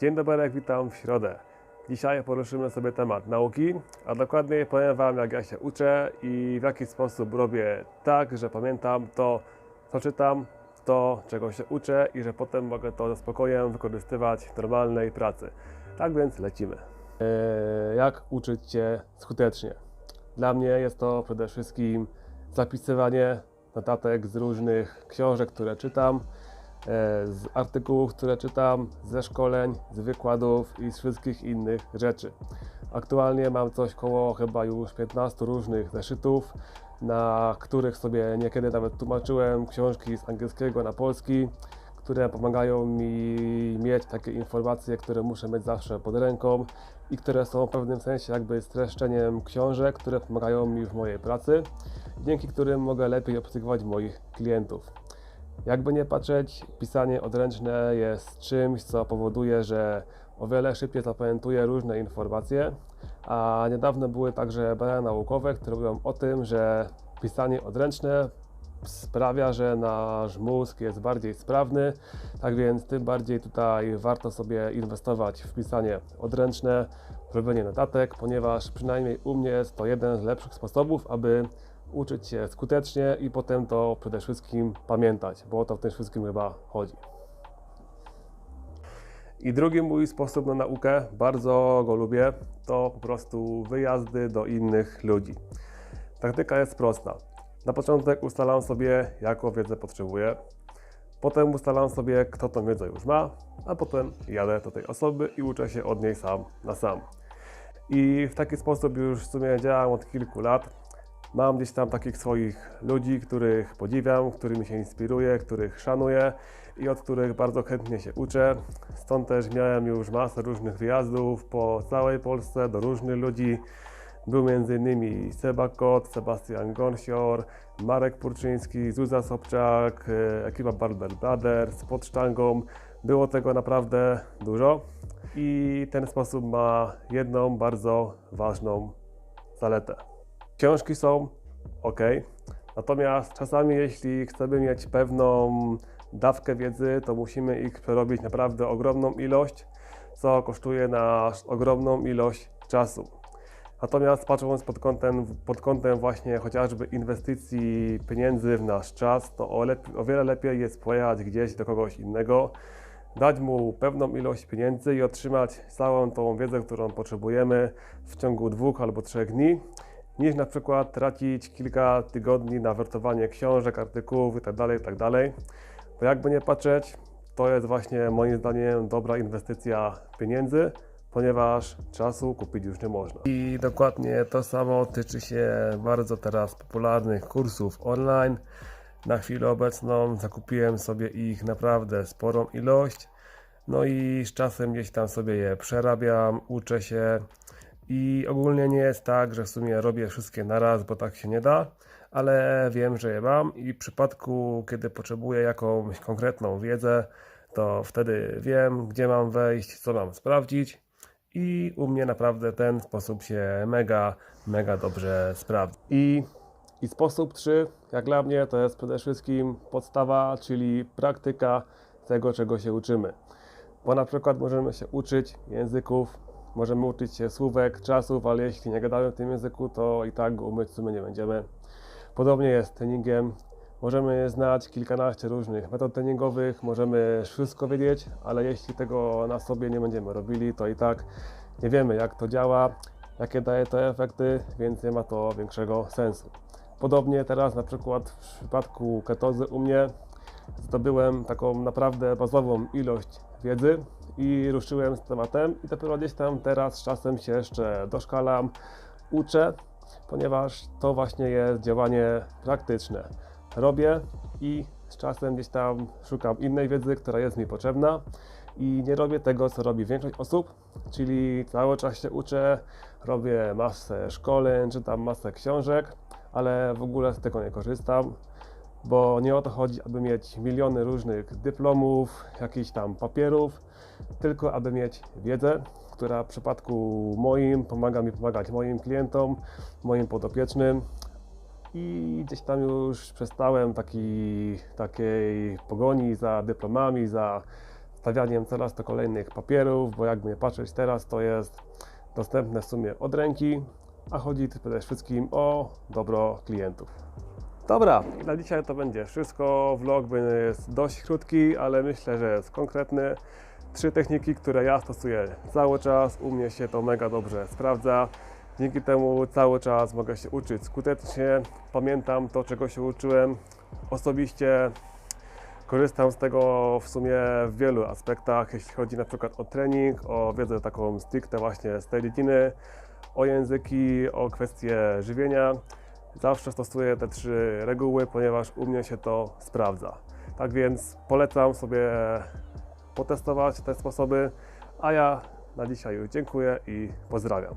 Dzień dobry, witam w środę. Dzisiaj poruszymy sobie temat nauki, a dokładniej powiem Wam, jak ja się uczę i w jaki sposób robię tak, że pamiętam to, co czytam, to, czego się uczę i że potem mogę to ze spokojem wykorzystywać w normalnej pracy. Tak więc lecimy. Eee, jak uczyć się skutecznie? Dla mnie jest to przede wszystkim zapisywanie notatek z różnych książek, które czytam, e, z artykułów, które czytam, ze szkoleń, z wykładów i z wszystkich innych rzeczy. Aktualnie mam coś koło chyba już 15 różnych zeszytów, na których sobie niekiedy nawet tłumaczyłem książki z angielskiego na polski, które pomagają mi mieć takie informacje, które muszę mieć zawsze pod ręką i które są w pewnym sensie jakby streszczeniem książek, które pomagają mi w mojej pracy, dzięki którym mogę lepiej obsługiwać moich klientów. Jakby nie patrzeć, pisanie odręczne jest czymś, co powoduje, że o wiele szybciej zapamiętuję różne informacje, a niedawno były także badania naukowe, które mówią o tym, że pisanie odręczne sprawia, że nasz mózg jest bardziej sprawny, tak więc tym bardziej tutaj warto sobie inwestować w pisanie odręczne, robienie notatek, ponieważ przynajmniej u mnie jest to jeden z lepszych sposobów, aby uczyć się skutecznie i potem to przede wszystkim pamiętać, bo o to w tym wszystkim chyba chodzi. I drugi mój sposób na naukę, bardzo go lubię, to po prostu wyjazdy do innych ludzi. Taktyka jest prosta. Na początek ustalam sobie, jaką wiedzę potrzebuję. Potem ustalam sobie, kto tą wiedzę już ma, a potem jadę do tej osoby i uczę się od niej sam na sam. I w taki sposób już w sumie działam od kilku lat. Mam gdzieś tam takich swoich ludzi, których podziwiam, którymi się inspiruję, których szanuję i od których bardzo chętnie się uczę. Stąd też miałem już masę różnych wyjazdów po całej Polsce do różnych ludzi. Był m.in. Seba Kot, Sebastian Gonsior, Marek Purczyński, Zuza Sobczak, e, ekipa Barber Brothers pod sztangą. Było tego naprawdę dużo i ten sposób ma jedną bardzo ważną zaletę. Książki są ok, natomiast czasami jeśli chcemy mieć pewną dawkę wiedzy, to musimy ich przerobić naprawdę ogromną ilość, co kosztuje nas ogromną ilość czasu. Natomiast patrząc pod kątem, pod kątem właśnie chociażby inwestycji pieniędzy w nasz czas, to o, o wiele lepiej jest pojechać gdzieś do kogoś innego, dać mu pewną ilość pieniędzy i otrzymać całą tą wiedzę, którą potrzebujemy w ciągu dwóch albo trzech dni, niż na przykład tracić kilka tygodni na wertowanie książek, artykułów itd., itd. Bo jakby nie patrzeć, to jest właśnie moim zdaniem dobra inwestycja pieniędzy, ponieważ czasu kupić już nie można. I dokładnie to samo tyczy się bardzo teraz popularnych kursów online. Na chwilę obecną zakupiłem sobie ich naprawdę sporą ilość. No i z czasem gdzieś tam sobie je przerabiam, uczę się i ogólnie nie jest tak, że w sumie robię wszystkie naraz, bo tak się nie da, ale wiem, że je mam i w przypadku, kiedy potrzebuję jakąś konkretną wiedzę, to wtedy wiem, gdzie mam wejść, co mam sprawdzić i u mnie naprawdę ten sposób się mega, mega dobrze sprawdza. I, I sposób 3, jak dla mnie, to jest przede wszystkim podstawa, czyli praktyka tego, czego się uczymy. Bo na przykład możemy się uczyć języków, możemy uczyć się słówek, czasów, ale jeśli nie gadamy w tym języku, to i tak w sumie nie będziemy. Podobnie jest z treningiem. Możemy znać kilkanaście różnych metod treningowych, możemy wszystko wiedzieć, ale jeśli tego na sobie nie będziemy robili, to i tak nie wiemy jak to działa, jakie daje to efekty, więc nie ma to większego sensu. Podobnie teraz na przykład w przypadku ketozy u mnie zdobyłem taką naprawdę bazową ilość wiedzy i ruszyłem z tematem. I dopiero gdzieś tam teraz z czasem się jeszcze doszkalam, uczę, ponieważ to właśnie jest działanie praktyczne. Robię i z czasem gdzieś tam szukam innej wiedzy, która jest mi potrzebna. I nie robię tego, co robi większość osób, czyli cały czas się uczę, robię masę szkoleń, czytam masę książek, ale w ogóle z tego nie korzystam, bo nie o to chodzi, aby mieć miliony różnych dyplomów, jakichś tam papierów, tylko aby mieć wiedzę, która w przypadku moim pomaga mi pomagać moim klientom, moim podopiecznym. I gdzieś tam już przestałem taki, takiej pogoni za dyplomami, za stawianiem coraz to kolejnych papierów, bo jakby nie patrzeć teraz, to jest dostępne w sumie od ręki, a chodzi przede wszystkim o dobro klientów. Dobra, na dzisiaj to będzie wszystko. Vlog jest dość krótki, ale myślę, że jest konkretny. Trzy techniki, które ja stosuję cały czas. U mnie się to mega dobrze sprawdza. Dzięki temu cały czas mogę się uczyć skutecznie. Pamiętam to, czego się uczyłem. Osobiście korzystam z tego w sumie w wielu aspektach, jeśli chodzi na przykład o trening, o wiedzę taką stricte właśnie z tej dziedziny, o języki, o kwestie żywienia. Zawsze stosuję te trzy reguły, ponieważ u mnie się to sprawdza. Tak więc polecam sobie potestować te sposoby, a ja na dzisiaj już dziękuję i pozdrawiam.